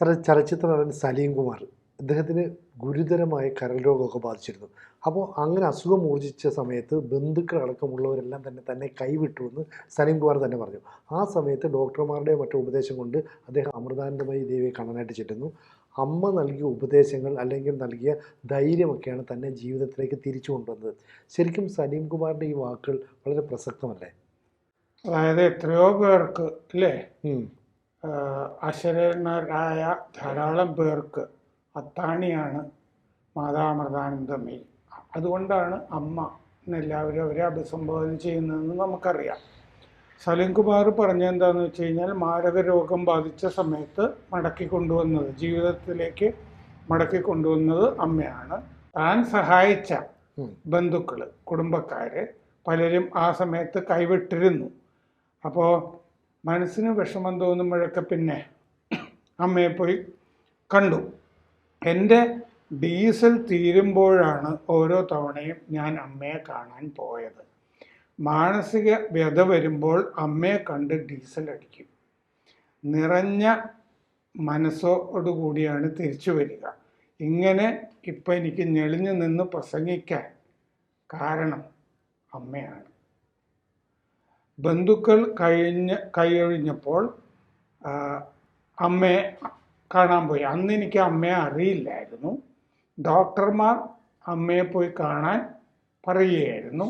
ചലച്ചിത്ര നടൻ സലീം കുമാർ അദ്ദേഹത്തിന് ഗുരുതരമായ കരൾ രോഗമൊക്കെ ബാധിച്ചിരുന്നു. അപ്പോൾ അങ്ങനെ അസുഖം മൂർജിച്ച സമയത്ത് ബന്ധുക്കൾ അടക്കമുള്ളവരെല്ലാം തന്നെ തന്നെ കൈവിട്ടു എന്ന് സലീം കുമാർ തന്നെ പറഞ്ഞു. ആ സമയത്ത് ഡോക്ടർമാരുടെ മറ്റു ഉപദേശം കൊണ്ട് അദ്ദേഹം അമൃതാനന്ദമയി ദേവിയെ കാണാനായിട്ട് ചെല്ലുന്നു. അമ്മ നൽകിയ ഉപദേശങ്ങൾ അല്ലെങ്കിൽ നൽകിയ ധൈര്യമൊക്കെയാണ് തന്നെ ജീവിതത്തിലേക്ക് തിരിച്ചു കൊണ്ടുവന്നത്. ശരിക്കും സലീം കുമാറിന്റെ ഈ വാക്കുകൾ വളരെ പ്രസക്തമല്ലേ? അതായത് എത്രയോ പേർക്ക് അല്ലേ? അശരണരായ ധാരാളം പേർക്ക് അത്താണിയാണ് മാതാമൃതാനന്ദമയി അതുകൊണ്ടാണ് അമ്മ എന്നെല്ലാവരും അവരെ അഭിസംബോധന ചെയ്യുന്നതെന്ന് നമുക്കറിയാം. സലീം കുമാർ പറഞ്ഞെന്താന്ന് വെച്ച് കഴിഞ്ഞാൽ മാരക രോഗം ബാധിച്ച സമയത്ത് മടക്കി കൊണ്ടുവന്നത് ജീവിതത്തിലേക്ക് മടക്കി കൊണ്ടുവന്നത് അമ്മയാണ്. താൻ സഹായിച്ച. ബന്ധുക്കൾ കുടുംബക്കാര് പലരും ആ സമയത്ത് കൈവിട്ടിരുന്നു. അപ്പോൾ മനസ്സിന് വിഷമം തോന്നുമ്പോഴൊക്കെ പിന്നെ അമ്മയെ പോയി കണ്ടു. എന്റെ ഡീസൽ തീരുമ്പോഴാണ് ഓരോ തവണയും ഞാൻ അമ്മയെ കാണാൻ പോയത്. മാനസിക വ്യത വരുമ്പോൾ അമ്മയെ കണ്ട് ഡീസൽ അടിക്കും. നിറഞ്ഞ മനസ്സോടുകൂടിയാണ് തിരിച്ചു വരിക. ഇങ്ങനെ ഇപ്പം എനിക്ക് ഞെളിഞ്ഞു നിന്ന് പ്രസംഗിക്കാൻ കാരണം അമ്മയാണ്. ബന്ധുക്കൾ കഴിഞ്ഞ് കൈയൊഴിഞ്ഞപ്പോൾ ആ, അമ്മയെ കാണാൻ പോയി. അന്ന് എനിക്ക് അമ്മയെ അറിയില്ലായിരുന്നു. ഡോക്ടർമാർ അമ്മയെ പോയി കാണാൻ പറയുകയായിരുന്നു.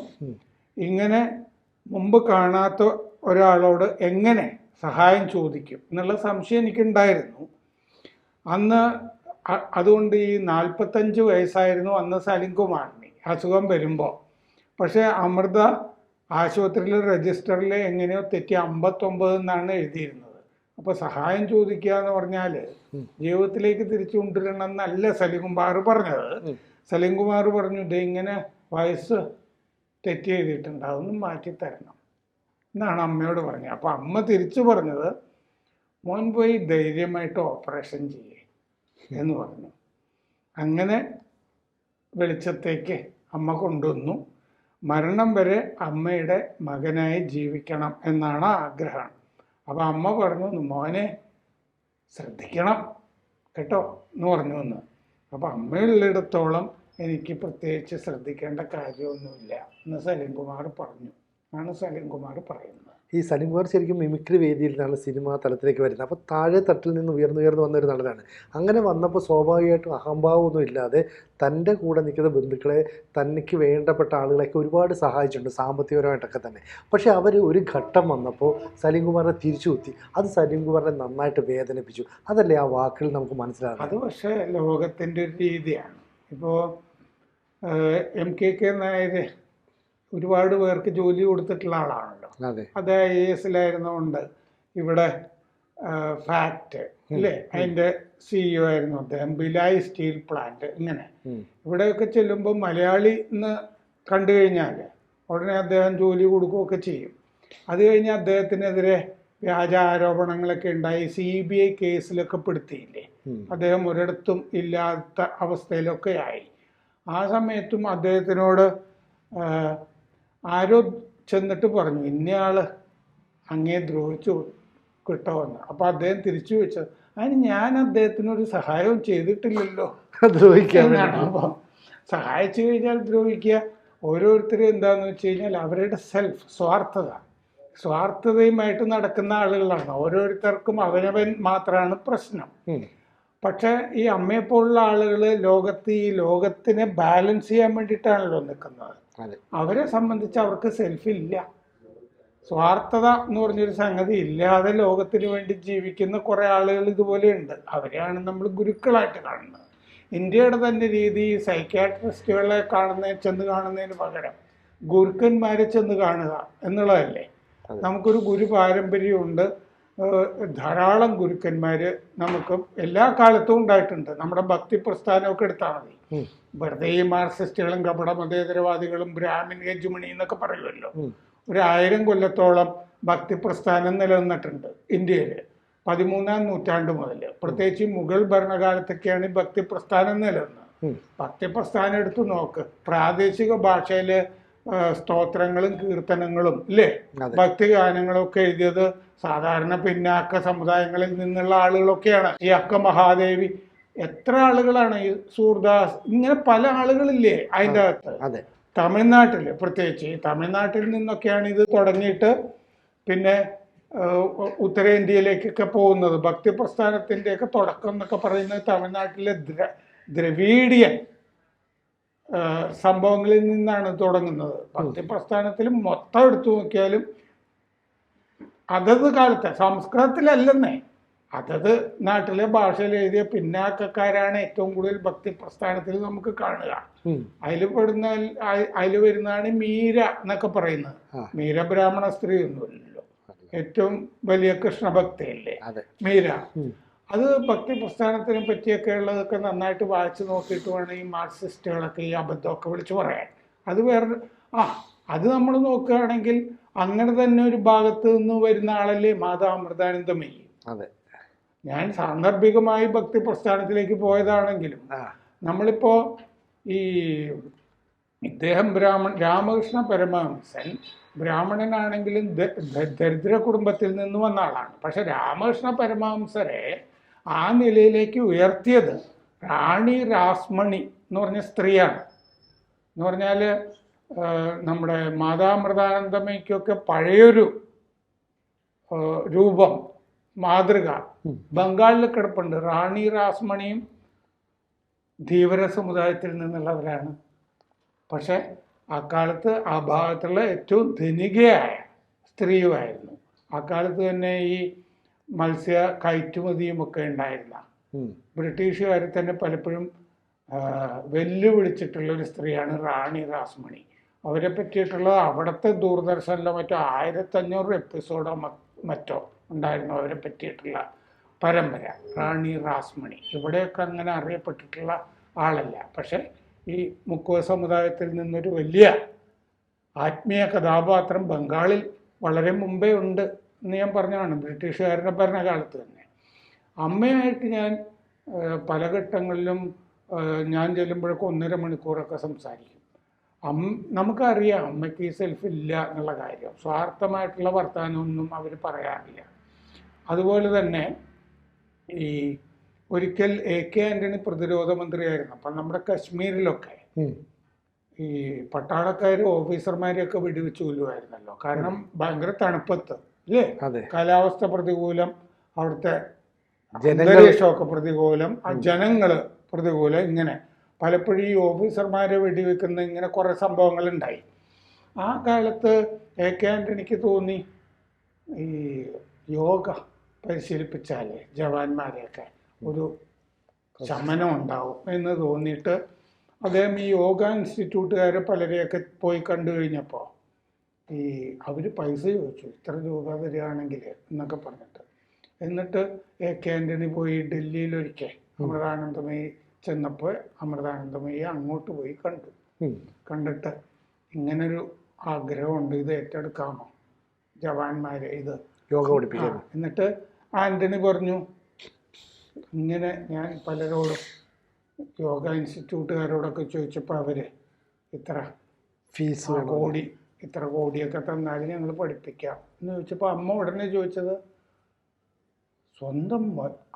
ഇങ്ങനെ മുമ്പ് കാണാത്ത ഒരാളോട് എങ്ങനെ സഹായം ചോദിക്കും എന്നുള്ള സംശയം എനിക്കുണ്ടായിരുന്നു. അന്ന് അതുകൊണ്ട് ഈ നാൽപ്പത്തഞ്ച് വയസ്സായിരുന്നു അന്ന് സലിം കുമാറിന് അസുഖം വരുമ്പോൾ. പക്ഷേ അമൃത ആശുപത്രിയിൽ രജിസ്റ്ററിൽ എങ്ങനെയോ തെറ്റി അമ്പത്തൊമ്പത് എന്നാണ് എഴുതിയിരുന്നത്. അപ്പൊ സഹായം ചോദിക്കുക എന്ന് പറഞ്ഞാൽ ജീവിതത്തിലേക്ക് തിരിച്ചു കൊണ്ടുവരണം എന്നല്ല സലീം കുമാർ പറഞ്ഞത്. ഉം. സലീം കുമാർ പറഞ്ഞു ഇത് ഇങ്ങനെ വയസ്സ് തെറ്റ് ചെയ്തിട്ടുണ്ട് അതൊന്നും മാറ്റി തരണം എന്നാണ് അമ്മയോട് പറഞ്ഞത്. അപ്പൊ അമ്മ തിരിച്ചു പറഞ്ഞത് മോൻ പോയി ധൈര്യമായിട്ട് ഓപ്പറേഷൻ ചെയ്യേ എന്ന് പറഞ്ഞു. അങ്ങനെ വെളിച്ചത്തേക്ക് അമ്മ കൊണ്ടുവന്നു. മരണം വരെ അമ്മയുടെ മകനായി ജീവിക്കണം എന്നാണ് ആഗ്രഹം. അപ്പോൾ അമ്മ പറഞ്ഞു മോനെ ശ്രദ്ധിക്കണം കേട്ടോ എന്ന് പറഞ്ഞു എന്ന് അപ്പോൾ അമ്മയുള്ളിടത്തോളം എനിക്ക് പ്രത്യേകിച്ച് ശ്രദ്ധിക്കേണ്ട കാര്യമൊന്നുമില്ല എന്ന് സലീം കുമാർ പറഞ്ഞു. ആണ് സലീം കുമാർ പറയുന്നത്. ഈ സലിം കുമാർ ശരിക്കും മിമിക്രി വേദിയിൽ നിന്നാണ് സിനിമ തലത്തിലേക്ക് വരുന്നത്. അപ്പോൾ താഴെ തട്ടിൽ നിന്ന് ഉയർന്നു ഉയർന്നു വന്ന ഒരു നടനാണ്. അങ്ങനെ വന്നപ്പോൾ സ്വാഭാവികമായിട്ടും അഹംഭാവമൊന്നും ഇല്ലാതെ തന്റെ കൂടെ നിൽക്കുന്ന ബന്ധുക്കളെ തനിക്ക് വേണ്ടപ്പെട്ട ആളുകളെയൊക്കെ ഒരുപാട് സഹായിച്ചിട്ടുണ്ട് സാമ്പത്തികപരമായിട്ടൊക്കെ തന്നെ. പക്ഷേ അവർ ഒരു ഘട്ടം വന്നപ്പോൾ സലീം കുമാറിനെ തിരിച്ചു കുത്തി അത് സലീം കുമാറിനെ നന്നായിട്ട് വേദനിപ്പിച്ചു. അതല്ലേ ആ വാക്കുകൾ നമുക്ക് മനസ്സിലാകും അത് പക്ഷേ ലോകത്തിന്റെ ഒരു രീതിയാണ്. ഇപ്പോൾ എം കെ കെ നായർ ഒരുപാട് പേർക്ക് ജോലി കൊടുത്തിട്ടുള്ള ആളാണല്ലോ. അതെ. ഐ എസിലായിരുന്നുകൊണ്ട് ഇവിടെ ഫാക്ട് അല്ലേ? അതിന്റെ സിഇഒ ആയിരുന്നു അദ്ദേഹം. ബിലായി സ്റ്റീൽ പ്ലാന്റ് ഇങ്ങനെ. ഇവിടെയൊക്കെ ചെല്ലുമ്പോൾ മലയാളി എന്ന് കണ്ടു കഴിഞ്ഞാൽ ഉടനെ അദ്ദേഹം ജോലി കൊടുക്കുകയൊക്കെ ചെയ്യും. അത് കഴിഞ്ഞ് അദ്ദേഹത്തിനെതിരെ വ്യാജ ആരോപണങ്ങളൊക്കെ ഉണ്ടായി. സി ബി ഐ കേസിലൊക്കെ പെടുത്തിയില്ലേ? അദ്ദേഹം ഒരിടത്തും ഇല്ലാത്ത അവസ്ഥയിലൊക്കെ ആയി. ആ സമയത്തും അദ്ദേഹത്തിനോട് ആരോ ചെന്നിട്ട് പറഞ്ഞു ഇന്നയാൾ അങ്ങേ ദ്രോഹിച്ചു കിട്ടുമെന്ന് അപ്പൊ അദ്ദേഹം തിരിച്ചു വെച്ചത് അതിന് ഞാൻ അദ്ദേഹത്തിന് ഒരു സഹായവും ചെയ്തിട്ടില്ലല്ലോ? ദ്രോഹിക്കാൻ അപ്പം സഹായിച്ചു കഴിഞ്ഞാൽ ദ്രോഹിക്കുക. ഓരോരുത്തരും എന്താന്ന് വെച്ച് കഴിഞ്ഞാൽ അവരുടെ സെൽഫ് സ്വാർത്ഥത. സ്വാർത്ഥതയുമായിട്ട് നടക്കുന്ന ആളുകളാണ്. ഓരോരുത്തർക്കും അവനവൻ മാത്രമാണ് പ്രശ്നം. പക്ഷേ ഈ അമ്മയെപ്പോലുള്ള ആളുകൾ ലോകത്ത് ഈ ലോകത്തിനെ ബാലൻസ് ചെയ്യാൻ വേണ്ടിയിട്ടാണല്ലോ നിൽക്കുന്നത്. അവരെ സംബന്ധിച്ച് അവർക്ക് സെൽഫ് ഇല്ല. സ്വാർത്ഥത എന്ന് പറഞ്ഞൊരു സംഗതി ഇല്ലാതെ ലോകത്തിന് വേണ്ടി ജീവിക്കുന്ന കുറേ ആളുകൾ ഇതുപോലെയുണ്ട് അവരെയാണ് നമ്മൾ ഗുരുക്കളായിട്ട് കാണുന്നത്. ഇന്ത്യയുടെ തന്നെ രീതി സൈക്യാട്രിസ്റ്റുകളെ കാണുന്ന ചെന്ന് കാണുന്നതിന് പകരം ഗുരുക്കന്മാരെ ചെന്ന് കാണുക എന്നുള്ളതല്ലേ? നമുക്കൊരു ഗുരു പാരമ്പര്യമുണ്ട് ധാരാളം ഗുരുക്കന്മാർ നമുക്ക് എല്ലാ കാലത്തും ഉണ്ടായിട്ടുണ്ട്. നമ്മുടെ ഭക്തി പ്രസ്ഥാനമൊക്കെ എടുത്താൽ മതി. വെറുതെ ഈ മാർക്സിസ്റ്റുകളും കപട മതേതരവാദികളും ബ്രാഹ്മിൻ ഹെജുമണി എന്നൊക്കെ പറയുമല്ലോ. ഒരു ആയിരം കൊല്ലത്തോളം ഭക്തി പ്രസ്ഥാനം നിലനിന്നിട്ടുണ്ട് ഇന്ത്യയിൽ പതിമൂന്നാം നൂറ്റാണ്ട് മുതൽ. പ്രത്യേകിച്ച് മുഗൾ ഭരണകാലത്തൊക്കെയാണ് ഈ ഭക്തി പ്രസ്ഥാനം നിലനിന്നത്. ഭക്തി പ്രസ്ഥാനം എടുത്തു നോക്ക്. പ്രാദേശിക ഭാഷയിൽ സ്തോത്രങ്ങളും കീർത്തനങ്ങളും ഇല്ലേ? ഭക്തിഗാനങ്ങളും ഒക്കെ എഴുതിയത് സാധാരണ പിന്നാക്ക സമുദായങ്ങളിൽ നിന്നുള്ള ആളുകളൊക്കെയാണ്. ഈ അക്ക മഹാദേവി എത്ര ആളുകളാണ് ഈ സൂർദാസ്? ഇങ്ങനെ പല ആളുകളില്ലേ അതിന്റെ അകത്ത്? തമിഴ്നാട്ടിൽ പ്രത്യേകിച്ച് ഈ തമിഴ്നാട്ടിൽ നിന്നൊക്കെയാണ് ഇത് തുടങ്ങിയിട്ട് പിന്നെ ഉത്തരേന്ത്യയിലേക്കൊക്കെ പോകുന്നത്. ഭക്തി പ്രസ്ഥാനത്തിന്റെയൊക്കെ തുടക്കം എന്നൊക്കെ പറയുന്നത് തമിഴ്നാട്ടിലെ ദ്ര ദ്രവീഡിയൻ സംഭവങ്ങളിൽ നിന്നാണ് തുടങ്ങുന്നത്. ഭക്തി പ്രസ്ഥാനത്തിൽ മൊത്തം എടുത്തു നോക്കിയാലും അതത് കാലത്തെ സംസ്കൃതത്തിലല്ലെന്നേ. അതത് നാട്ടിലെ ഭാഷയിൽ എഴുതിയ പിന്നാക്കക്കാരാണ് ഏറ്റവും കൂടുതൽ ഭക്തി പ്രസ്ഥാനത്തിൽ നമുക്ക് കാണുക. അതിൽ പെടുന്ന അതിൽ വരുന്നതാണ് മീര എന്നൊക്കെ പറയുന്നത്. മീര ബ്രാഹ്മണ സ്ത്രീ ഒന്നുമില്ലല്ലോ. ഏറ്റവും വലിയ കൃഷ്ണഭക്തിയല്ലേ? മീര. അത് ഭക്തി പ്രസ്ഥാനത്തിനെ പറ്റിയൊക്കെ ഉള്ളതൊക്കെ നന്നായിട്ട് വായിച്ചു നോക്കിയിട്ട് വേണം ഈ മാർക്സിസ്റ്റുകളൊക്കെ ഈ അബദ്ധമൊക്കെ വിളിച്ചു പറയാൻ. അത് വേറെ ആ അത് നമ്മൾ നോക്കുകയാണെങ്കിൽ അങ്ങനെ തന്നെ ഒരു ഭാഗത്ത് നിന്ന് വരുന്ന ആളല്ലേ മാതാ അമൃതാനന്ദമയി അതെ. ഞാൻ സാന്ദർഭികമായി ഭക്തി പ്രസ്ഥാനത്തിലേക്ക് പോയതാണെങ്കിലും നമ്മളിപ്പോ ഈ ഇദ്ദേഹം ബ്രാഹ്മൺ രാമകൃഷ്ണ പരമഹംസൻ ബ്രാഹ്മണനാണെങ്കിലും ദരിദ്ര കുടുംബത്തിൽ നിന്ന് വന്ന ആളാണ്. പക്ഷെ രാമകൃഷ്ണ പരമഹംസരെ ആ നിലയിലേക്ക് ഉയർത്തിയത് റാണി രാസ്മണി എന്ന് പറഞ്ഞ സ്ത്രീയാണ്. എന്ന് പറഞ്ഞാൽ നമ്മുടെ മാതാമൃതാനന്ദമയ്ക്കൊക്കെ പഴയൊരു രൂപം മാതൃക. ബംഗാളിൽ കിടപ്പുണ്ട്. റാണി രാസ്മണിയും ധീവര സമുദായത്തിൽ നിന്നുള്ളവരാണ്. പക്ഷെ അക്കാലത്ത് ആ ഭാഗത്തുള്ള ഏറ്റവും ധനികയായ സ്ത്രീയുമായിരുന്നു. അക്കാലത്ത് തന്നെ ഈ മത്സ്യ കയറ്റുമതിയും ഒക്കെ ഉണ്ടായിരുന്ന. ബ്രിട്ടീഷുകാരെ ബ്രിട്ടീഷുകാർ തന്നെ പലപ്പോഴും വെല്ലുവിളിച്ചിട്ടുള്ള ഒരു സ്ത്രീയാണ് റാണി റാസ്മണി അവരെ പറ്റിയിട്ടുള്ള അവിടുത്തെ ദൂരദർശനിലോ മറ്റോ ആയിരത്തഞ്ഞൂറ് എപ്പിസോഡോ മറ്റോ ഉണ്ടായിരുന്നു അവരെ പറ്റിയിട്ടുള്ള പരമ്പര റാണി റാസ്മണി ഇവിടെയൊക്കെ അങ്ങനെ അറിയപ്പെട്ടിട്ടുള്ള ആളല്ല. പക്ഷെ ഈ മുക്കുവ സമുദായത്തിൽ നിന്നൊരു വലിയ ആത്മീയ കഥാപാത്രം ബംഗാളിൽ വളരെ മുമ്പേ ഉണ്ട്. എന്ന് ഞാൻ പറഞ്ഞതാണ് ബ്രിട്ടീഷുകാരുടെ ഭരണകാലത്ത് തന്നെ. അമ്മയായിട്ട് ഞാൻ പല ഘട്ടങ്ങളിലും ഞാൻ ചെല്ലുമ്പോഴൊക്കെ ഒന്നര മണിക്കൂറൊക്കെ സംസാരിക്കും. അം നമുക്കറിയാം അമ്മയ്ക്ക് ഈ സെൽഫ് ഇല്ല എന്നുള്ള കാര്യം. സ്വാർത്ഥമായിട്ടുള്ള വർത്തമാനമൊന്നും അവർ പറയാറില്ല. അതുപോലെ തന്നെ ഈ ഒരിക്കൽ എ കെ ആന്റണി പ്രതിരോധ മന്ത്രിയായിരുന്നു അപ്പം നമ്മുടെ കശ്മീരിലൊക്കെ. ഈ പട്ടാളക്കാർ ഓഫീസർമാരെയൊക്കെ വെടിവെച്ച് കൊല്ലുമായിരുന്നല്ലോ കാരണം ഭയങ്കര തണുപ്പത്ത്. അതെ. കാലാവസ്ഥ പ്രതികൂലം അവിടുത്തെ അന്തരീക്ഷമൊക്കെ പ്രതികൂലം ആ ജനങ്ങൾ പ്രതികൂലം ഇങ്ങനെ. പലപ്പോഴും ഈ ഓഫീസർമാരെ വെടിവെക്കുന്ന ഇങ്ങനെ കുറെ സംഭവങ്ങൾ ഉണ്ടായി ആ കാലത്ത് എ കെ ആന്റണിക്ക് തോന്നി ഈ യോഗ പരിശീലിപ്പിച്ചാലേ ജവാന്മാരെയൊക്കെ ഒരു ശമനം ഉണ്ടാവും എന്ന് തോന്നിയിട്ട് അദ്ദേഹം ഈ യോഗ ഇൻസ്റ്റിറ്റ്യൂട്ടുകാരെ പലരെയൊക്കെ പോയി കണ്ടു കഴിഞ്ഞപ്പോൾ ഈ അവർ പൈസ ചോദിച്ചു ഇത്ര രൂപ തരികയാണെങ്കിൽ എന്നൊക്കെ പറഞ്ഞിട്ട്. എന്നിട്ട് എ കെ ആന്റണി പോയി ഡൽഹിയിലൊരിക്കൽ അമൃതാനന്ദമയി ചെന്നപ്പോൾ അമൃതാനന്ദമയി അങ്ങോട്ട് പോയി കണ്ടു. കണ്ടിട്ട് ഇങ്ങനൊരു ആഗ്രഹമുണ്ട്. ഇത് ഏറ്റെടുക്കാമോ? ജവാന്മാരെ ഇത്. യോഗ പഠിപ്പിക്കാൻ എന്നിട്ട് ആന്റണി പറഞ്ഞു ഇങ്ങനെ ഞാൻ പലരോടും യോഗ ഇൻസ്റ്റിറ്റ്യൂട്ടുകാരോടൊക്കെ ചോദിച്ചപ്പോൾ അവർ ഇത്ര ഫീസ് കോടി ഇത്ര കോടിയൊക്കെ തന്നാൽ ഞങ്ങൾ പഠിപ്പിക്കാം. എന്ന് ചോദിച്ചപ്പോൾ അമ്മ ഉടനെ ചോദിച്ചത് സ്വന്തം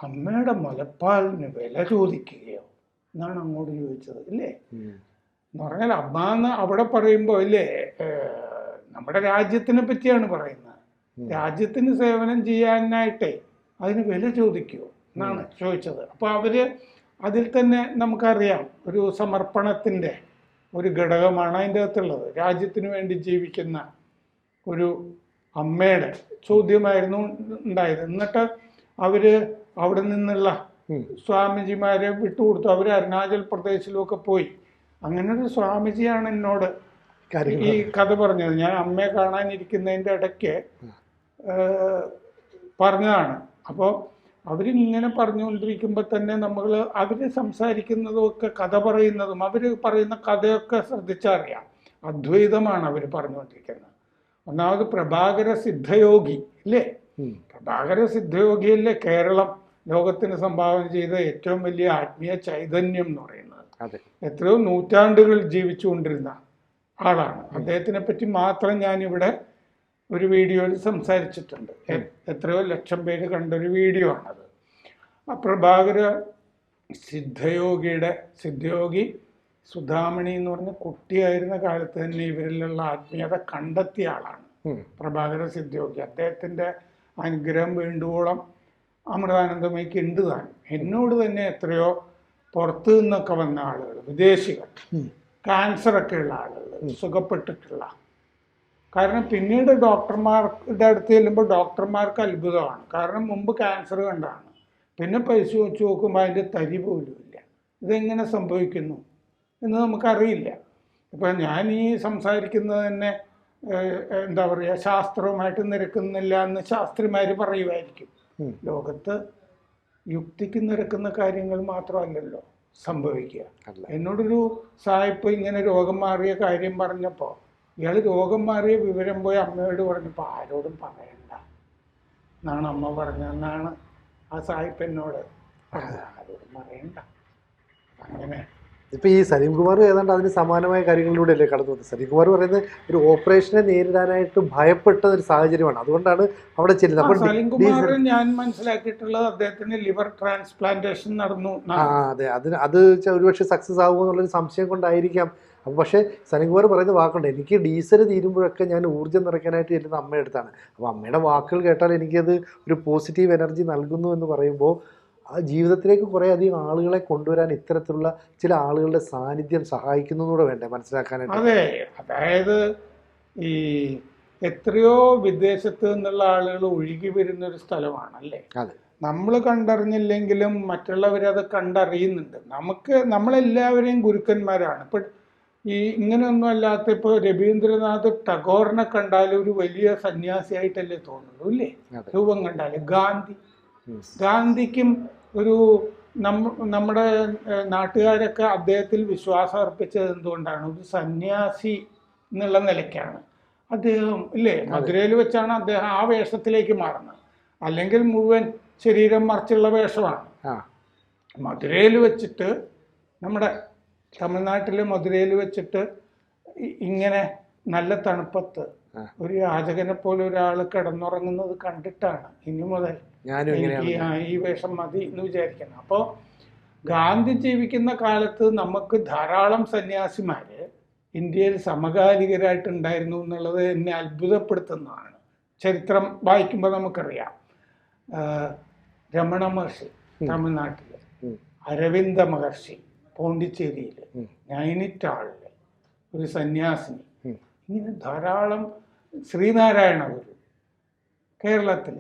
അമ്മയുടെ മുലപ്പാലിന് വില ചോദിക്കുകയോ? എന്നാണ് അങ്ങോട്ട് ചോദിച്ചത്. ഇല്ലേ. എന്ന് പറഞ്ഞാൽ അമ്മ എന്ന് അവിടെ പറയുമ്പോൾ ഇല്ലേ നമ്മുടെ രാജ്യത്തിനെ പറ്റിയാണ് പറയുന്നത്. രാജ്യത്തിന് സേവനം ചെയ്യാനായിട്ടേ അതിന് വില ചോദിക്കുമോ എന്നാണ് ചോദിച്ചത്. അപ്പോൾ അവർ അതിൽ തന്നെ നമുക്കറിയാം ഒരു സമർപ്പണത്തിന്റെ ഒരു ഘടകമാണ് അതിന്റെ അകത്തുള്ളത്. രാജ്യത്തിന് വേണ്ടി ജീവിക്കുന്ന ഒരു അമ്മയുടെ ചോദ്യമായിരുന്നു ഉണ്ടായത്. എന്നിട്ട് അവർ അവിടെ നിന്നുള്ള. സ്വാമിജിമാരെ വിട്ടുകൊടുത്തു. അവർ അരുണാചൽ പ്രദേശിലുമൊക്കെ പോയി. അങ്ങനെ ഒരു സ്വാമിജിയാണ് എന്നോട് ഈ കഥ പറഞ്ഞത്. ഞാൻ അമ്മയെ കാണാനിരിക്കുന്നതിന്റെ ഇടയ്ക്ക് പറഞ്ഞതാണ്. അപ്പോൾ അവരിങ്ങനെ പറഞ്ഞുകൊണ്ടിരിക്കുമ്പോൾ തന്നെ നമ്മൾ അവർ സംസാരിക്കുന്നതും ഒക്കെ കഥ പറയുന്നതും അവർ പറയുന്ന കഥയൊക്കെ ശ്രദ്ധിച്ചറിയാം. അദ്വൈതമാണ് അവർ പറഞ്ഞുകൊണ്ടിരിക്കുന്നത്. ഒന്നാമത് പ്രഭാകര സിദ്ധയോഗി അല്ലേ. പ്രഭാകര സിദ്ധയോഗിയല്ലേ കേരളം ലോകത്തിന് സംഭാവന ചെയ്ത ഏറ്റവും വലിയ ആത്മീയ ചൈതന്യം എന്ന് പറയുന്നത്. എത്രയോ നൂറ്റാണ്ടുകൾ ജീവിച്ചുകൊണ്ടിരുന്ന ആളാണ്. അദ്ദേഹത്തിനെ പറ്റി മാത്രം ഞാനിവിടെ ഒരു വീഡിയോയിൽ സംസാരിച്ചിട്ടുണ്ട്. എത്രയോ ലക്ഷം പേര് കണ്ടൊരു വീഡിയോ ആണത്. ആ പ്രഭാകര സിദ്ധയോഗിയുടെ സിദ്ധയോഗി സുധാമണി എന്ന് പറഞ്ഞ കുട്ടിയായിരുന്ന കാലത്ത് തന്നെ ഇവരിലുള്ള ആത്മീയത കണ്ടെത്തിയ ആളാണ് പ്രഭാകര സിദ്ധയോഗി. അദ്ദേഹത്തിന്റെ അനുഗ്രഹം വേണ്ടുവോളം അമൃതാനന്ദമയ്ക്ക് ഉണ്ട് താൻ എന്നോട് തന്നെ എത്രയോ പുറത്തു നിന്നൊക്കെ വന്ന ആളുകൾ വിദേശികൾ ക്യാൻസറൊക്കെ ഉള്ള ആളുകൾ സുഖപ്പെട്ടിട്ടുള്ള കാരണം പിന്നീട് ഡോക്ടർമാരുടെ അടുത്ത് ചെല്ലുമ്പോൾ ഡോക്ടർമാർക്ക് അത്ഭുതമാണ്. കാരണം മുമ്പ് ക്യാൻസർ കണ്ടാണ് പിന്നെ പൈസ വെച്ച് നോക്കുമ്പോൾ അതിന്റെ തരി പോലും ഇല്ല. ഇതെങ്ങനെ സംഭവിക്കുന്നു എന്ന് നമുക്കറിയില്ല. ഇപ്പം ഞാൻ ഈ സംസാരിക്കുന്നത് തന്നെ എന്താ പറയുക ശാസ്ത്രവുമായിട്ട് നിരക്കുന്നില്ല എന്ന് ശാസ്ത്രിമാർ പറയുമായിരിക്കും. ലോകത്ത് യുക്തിക്ക് നിരക്കുന്ന കാര്യങ്ങൾ മാത്രമല്ലല്ലോ സംഭവിക്കുക. എന്നോടൊരു സായിപ്പ് ഇങ്ങനെ രോഗം മാറിയ കാര്യം പറഞ്ഞപ്പോൾ ഇയാൾ രോഗം മാറിയ വിവരം പോയി അമ്മയോട് പറഞ്ഞപ്പോൾ ആരോടും പറയണ്ട. എന്നാണ് അമ്മ പറഞ്ഞതെന്നാണ് ആ സായിപ്പ് എന്നോട് പറഞ്ഞത്. ആരോടും പറയണ്ട. അങ്ങനെ. ഇപ്പൊ ഈ സലീം കുമാർ ഏതാണ്ട് അതിന് സമാനമായ കാര്യങ്ങളിലൂടെയല്ലേ കടന്നു വന്നത് സലീം കുമാർ പറയുന്നത് ഒരു ഓപ്പറേഷനെ നേരിടാനായിട്ട് ഭയപ്പെട്ട ഒരു സാഹചര്യമാണ്. അതുകൊണ്ടാണ് അവിടെ ചെല്ലുന്നത്. അപ്പോൾ സലീം കുമാർ ഞാൻ മനസ്സിലാക്കിയിട്ടുള്ളത് അദ്ദേഹത്തിന് ലിവർ ട്രാൻസ്പ്ലാന്റേഷൻ നടന്നു ആ അതെ. അതിന് അത് ഒരുപക്ഷെ സക്സസ് ആകുമോ എന്നുള്ളൊരു സംശയം കൊണ്ടായിരിക്കാം അപ്പോൾ പക്ഷേ സനികുമാർ പറയുന്ന വാക്കുണ്ട് എനിക്ക് ഡീസൽ തീരുമ്പോഴൊക്കെ ഞാൻ ഊർജം നിറയ്ക്കാനായിട്ട് ചെല്ലുന്ന അടുത്താണ്. അപ്പോൾ അമ്മയുടെ വാക്കുകൾ കേട്ടാൽ എനിക്കത് ഒരു പോസിറ്റീവ് എനർജി നൽകുന്നു എന്ന് പറയുമ്പോൾ ആ ജീവിതത്തിലേക്ക് കുറേ അധികം ആളുകളെ കൊണ്ടുവരാൻ ഇത്തരത്തിലുള്ള ചില ആളുകളുടെ സാന്നിധ്യം സഹായിക്കുന്നു കൂടെ വേണ്ടേ? മനസ്സിലാക്കാനായിട്ട്. അതെ അതായത് ഈ എത്രയോ വിദേശത്ത് നിന്നുള്ള ആളുകൾ ഒഴുകി വരുന്ന ഒരു സ്ഥലമാണല്ലേ? അതെ. നമ്മൾ കണ്ടറിഞ്ഞില്ലെങ്കിലും മറ്റുള്ളവരത് കണ്ടറിയുന്നുണ്ട്. നമുക്ക് നമ്മളെല്ലാവരെയും ഗുരുക്കന്മാരാണ്. ഇപ്പം ഈ ഇങ്ങനെയൊന്നും അല്ലാത്ത ഇപ്പോൾ രവീന്ദ്രനാഥ് ടാഗോറിനെ കണ്ടാൽ ഒരു വലിയ സന്യാസിയായിട്ടല്ലേ തോന്നുള്ളൂ ഇല്ലേ? അതെ. രൂപം കണ്ടാൽ ഗാന്ധി. ഗാന്ധിക്കും ഒരു നമ്മ നമ്മുടെ നാട്ടുകാരൊക്കെ അദ്ദേഹത്തിൽ വിശ്വാസം അർപ്പിച്ചത് എന്തുകൊണ്ടാണ്? ഒരു സന്യാസി എന്നുള്ള നിലയ്ക്കാണ്. അദ്ദേഹം ഇല്ലേ? മധുരയിൽ വെച്ചാണ് അദ്ദേഹം ആ വേഷത്തിലേക്ക് മാറുന്നത്. അല്ലെങ്കിൽ മുഴുവൻ ശരീരം മറിച്ചുള്ള വേഷമാണ്. മധുരയിൽ വെച്ചിട്ട് നമ്മുടെ തമിഴ്നാട്ടിലെ മധുരയിൽ വെച്ചിട്ട് ഇങ്ങനെ നല്ല തണുപ്പത്ത് ഒരു യാചകനെ പോലെ ഒരാൾ കിടന്നുറങ്ങുന്നത് കണ്ടിട്ടാണ്. ഇനി മുതൽ എനിക്ക് ഈ വേഷം മതി എന്ന് വിചാരിക്കണം. അപ്പോൾ ഗാന്ധി ജീവിക്കുന്ന കാലത്ത് നമുക്ക് ധാരാളം സന്യാസിമാര് ഇന്ത്യയിൽ സമകാലികരായിട്ടുണ്ടായിരുന്നു എന്നുള്ളത് എന്നെ അത്ഭുതപ്പെടുത്തുന്നതാണ്. ചരിത്രം വായിക്കുമ്പോൾ നമുക്കറിയാം. രമണ മഹർഷി തമിഴ്നാട്ടിൽ അരവിന്ദ മഹർഷി പോണ്ടിച്ചേരിയിൽ. നൈനിറ്റാളിൽ ഒരു സന്യാസിനി. ഇങ്ങനെ ധാരാളം ശ്രീനാരായണ ഗുരു കേരളത്തിൽ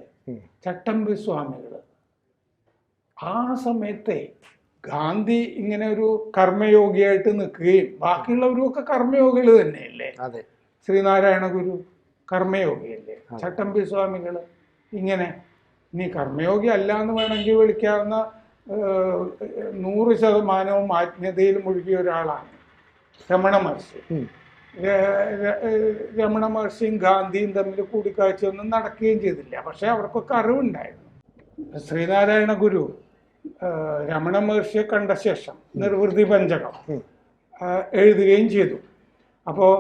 ചട്ടമ്പി സ്വാമികൾ. ആ സമയത്തെ ഗാന്ധി ഇങ്ങനെ ഒരു കർമ്മയോഗിയായിട്ട് നിൽക്കുകയും ബാക്കിയുള്ളവരും ഒക്കെ കർമ്മയോഗികൾ തന്നെയല്ലേ? അതെ. ശ്രീനാരായണ ഗുരു കർമ്മയോഗിയല്ലേ? ചട്ടമ്പി സ്വാമികൾ ഇങ്ങനെ ഇനി കർമ്മയോഗി അല്ല എന്ന് വേണമെങ്കിൽ വിളിക്കാവുന്ന നൂറ് ശതമാനവും ആത്മീയതയിൽ മുഴുകിയ ഒരാളാണ്. രമണ മഹർഷി. രമണ മഹർഷിയും ഗാന്ധിയും തമ്മിൽ കൂടിക്കാഴ്ചയൊന്നും നടക്കുകയും ചെയ്തില്ല. പക്ഷെ അവർക്കൊക്കെ അറിവുണ്ടായിരുന്നു. ശ്രീനാരായണ ഗുരു രമണ മഹർഷിയെ കണ്ട ശേഷം നിർവൃതി പഞ്ചകം എഴുതുകയും ചെയ്തു. അപ്പോൾ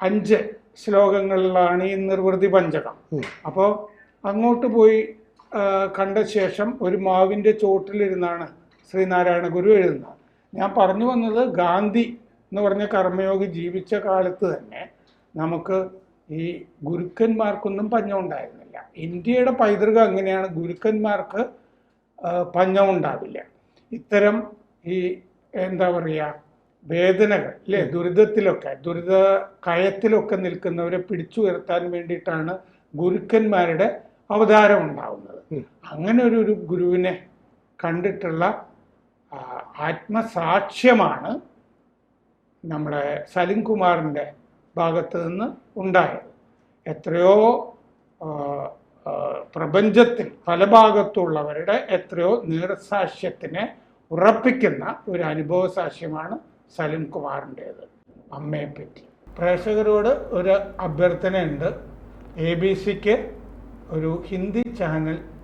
അഞ്ച് ശ്ലോകങ്ങളിലാണ് ഈ നിർവൃതി പഞ്ചകം. അപ്പോൾ അങ്ങോട്ട് പോയി കണ്ട ശേഷം ഒരു മാവിന്റെ ചോട്ടിലിരുന്നാണ് ശ്രീനാരായണ ഗുരു എഴുതുന്നത്. ഞാൻ പറഞ്ഞു വന്നത് ഗാന്ധി എന്ന് പറഞ്ഞ കർമ്മയോഗി ജീവിച്ച കാലത്ത് തന്നെ നമുക്ക് ഈ ഗുരുക്കന്മാർക്കൊന്നും പഞ്ഞമുണ്ടായിരുന്നില്ല ഇന്ത്യയുടെ പൈതൃകം അങ്ങനെയാണ്. ഗുരുക്കന്മാർക്ക് പഞ്ഞമുണ്ടാവില്ല ഇത്തരം ഈ എന്താ പറയുക വേദനകൾ അല്ലേ? ദുരിതത്തിലൊക്കെ ദുരിത കയത്തിലൊക്കെ നിൽക്കുന്നവരെ പിടിച്ചുയർത്താൻ വേണ്ടിയിട്ടാണ് ഗുരുക്കന്മാരുടെ അവതാരം ഉണ്ടാവുന്നത്. അങ്ങനെ ഒരു ഒരു ഗുരുവിനെ കണ്ടിട്ടുള്ള ആത്മസാക്ഷ്യമാണ് നമ്മുടെ സലിം കുമാറിന്റെ ഭാഗത്ത് നിന്ന് ഉണ്ടായത്. എത്രയോ പ്രപഞ്ചത്തിൽ പല ഭാഗത്തുള്ളവരുടെ എത്രയോ നീർസാക്ഷ്യത്തിനെ ഉറപ്പിക്കുന്ന ഒരു അനുഭവ സാക്ഷ്യമാണ് സലിം കുമാറിന്റേത് അമ്മയെപ്പറ്റി പ്രേക്ഷകരോട് ഒരു അഭ്യർത്ഥനയുണ്ട്. എ ബി സിക്ക് ഒരു ഹിന്ദി ചാനൽ